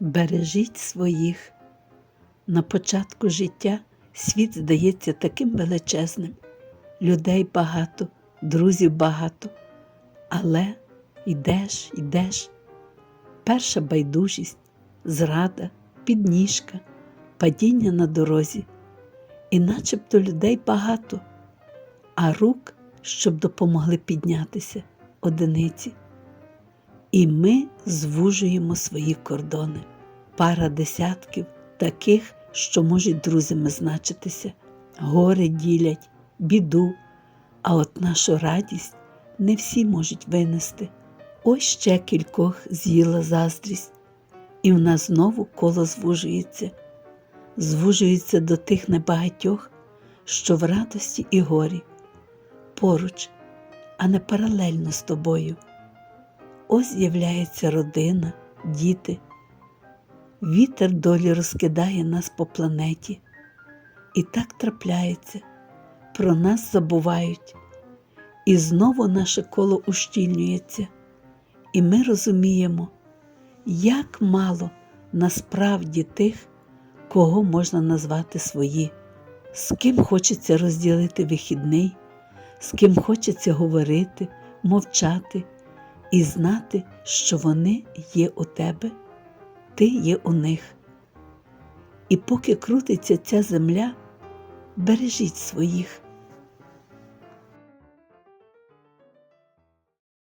Бережіть своїх. На початку життя світ здається таким величезним. Людей багато, друзів багато. Але йдеш, йдеш. Перша байдужість, зрада, підніжка, падіння на дорозі. І начебто людей багато, а рук, щоб допомогли піднятися, одиниці. І ми звужуємо свої кордони. Пара десятків таких, що можуть друзями значитися, горе ділять, біду, а от нашу радість не всі можуть винести. Ось ще кількох з'їла заздрість, і в нас знову коло звужується, звужується до тих небагатьох, що в радості і горі, поруч, а не паралельно з тобою. Ось з'являється родина, діти. Вітер долі розкидає нас по планеті. І так трапляється, про нас забувають. І знову наше коло ущільнюється, і ми розуміємо, як мало насправді тих, кого можна назвати свої, з ким хочеться розділити вихідний, з ким хочеться говорити, мовчати і знати, що вони є у тебе, ти є у них. І поки крутиться ця земля, бережіть своїх,